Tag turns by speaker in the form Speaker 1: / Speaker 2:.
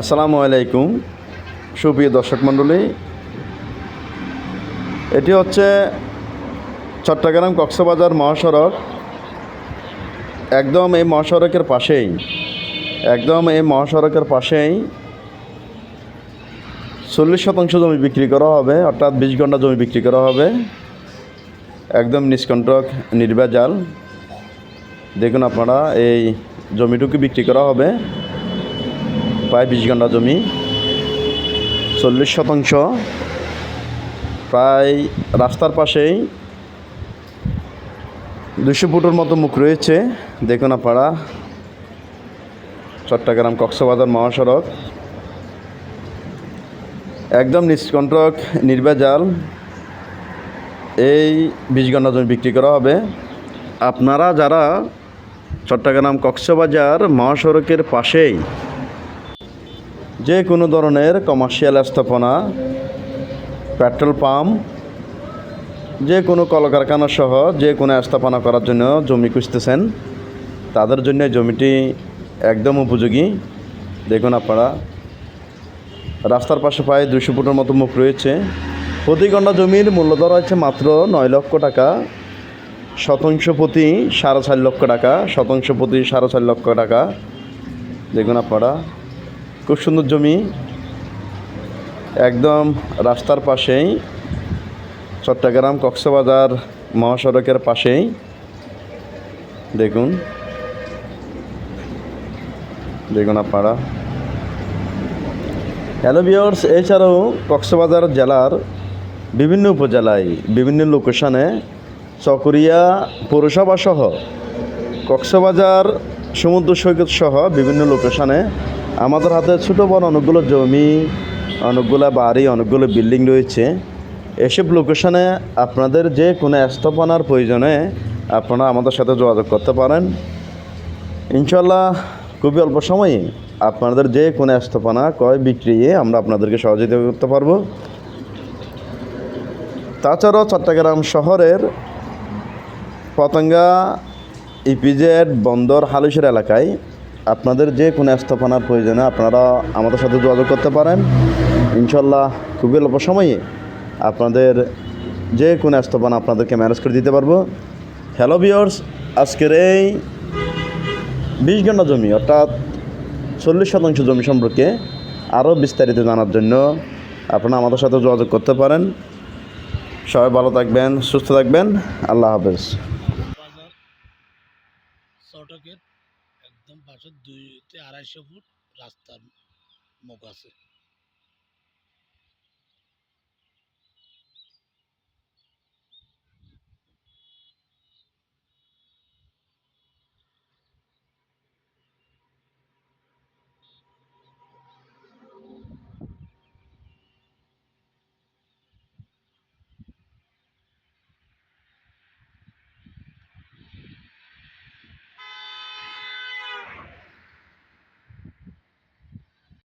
Speaker 1: আসসালামু আলাইকুম, সুপ্রিয় দর্শক মণ্ডলী। এটি হচ্ছে চট্টগ্রাম কক্সবাজার মহাসড়ক। একদম এই মহাসড়কের পাশেই, একদম এই মহাসড়কের পাশেই চল্লিশ শতাংশ জমি বিক্রি করা হবে, অর্থাৎ বিশ ঘণ্টা জমি বিক্রি করা হবে। একদম নিষ্কণ্টক, নির্ভেজাল। দেখুন আপনারা, এই জমিটুকু বিক্রি করা হবে। প্রায় বিশ ঘণ্টা জমি, চল্লিশ শতাংশ। প্রায় রাস্তার পাশেই দুশো ফুটের মতো মুখ রয়েছে, দেখুন আপনারা। চট্টগ্রাম কক্সবাজার মহাসড়ক। একদম নিষ্কণ্টক নির্ভেজাল। এই বিশ ঘণ্টা জমি বিক্রি করা হবে। আপনারা যারা চট্টগ্রাম কক্সবাজার মহাসড়কের পাশেই যে কোনো ধরনের কমার্শিয়াল স্থাপনা পেট্রোল পাম্প যে কোনো কলকারখানা সহ যে কোনো স্থাপনা করার জন্য জমি খুঁজতেছেন, তাদের জন্য জমিটি একদম উপযোগী। দেখুন আপনারা, রাস্তার পাশে প্রায় দুশো ফুটের মতো মুখ রয়েছে। প্রতি ঘণ্টা জমির মূল্য ধরা হচ্ছে মাত্র নয় লক্ষ টাকা। শতাংশ প্রতি সাড়ে চার লক্ষ টাকা, শতাংশ প্রতি সাড়ে চার লক্ষ টাকা। দেখুন আপনারা খুব সুন্দর জমি। একদম রাস্তার পাশেই, চট্টগ্রাম কক্সবাজার মহাসড়কের পাশেই। দেখুন। দেখুন আপনারা। হ্যালো বিয়ার্স এছাড়াও কক্সবাজার জেলার বিভিন্ন উপজেলায়, বিভিন্ন লোকেশনে চকরিয়া পৌরসভা সহ কক্সবাজার সমুদ্র সৈকত সহ বিভিন্ন লোকেশনে আমাদের হাতে ছোটো বড় অনেকগুলো জমি, অনেকগুলো বাড়ি, অনেকগুলো বিল্ডিং রয়েছে। এসব লোকেশনে আপনাদের যে কোনো স্থাপনার প্রয়োজনে আপনারা আমাদের সাথে যোগাযোগ করতে পারেন। ইনশাল্লাহ খুবই অল্প সময়ে আপনাদের যে কোনো স্থাপনা ক্রয় বিক্রিয়ে আমরা আপনাদেরকে সহযোগিতা করতে পারব। তাছাড়াও চট্টগ্রাম শহরের পতঙ্গা, ইপিজেড, বন্দর, হালুসের এলাকায় আপনাদের যে কোনো স্থাপনার প্রয়োজনে আপনারা আমাদের সাথে যোগাযোগ করতে পারেন। ইনশাল্লাহ খুবই অল্প সময়ে আপনাদের যে কোনো স্থাপনা আপনাদেরকে ম্যানেজ করে দিতে পারব। হ্যালো বিয়ার্স আজকের এই বিশ ঘণ্টা জমি, অর্থাৎ চল্লিশ শতাংশ জমি সম্পর্কে আরও বিস্তারিত জানার জন্য আপনারা আমাদের সাথে যোগাযোগ করতে পারেন। সবাই ভালো থাকবেন, সুস্থ থাকবেন। আল্লাহ হাফেজ
Speaker 2: বাজার সড়কের একদম পাশে দুই আড়াইশো ফুট রাস্তার মুখ আছে।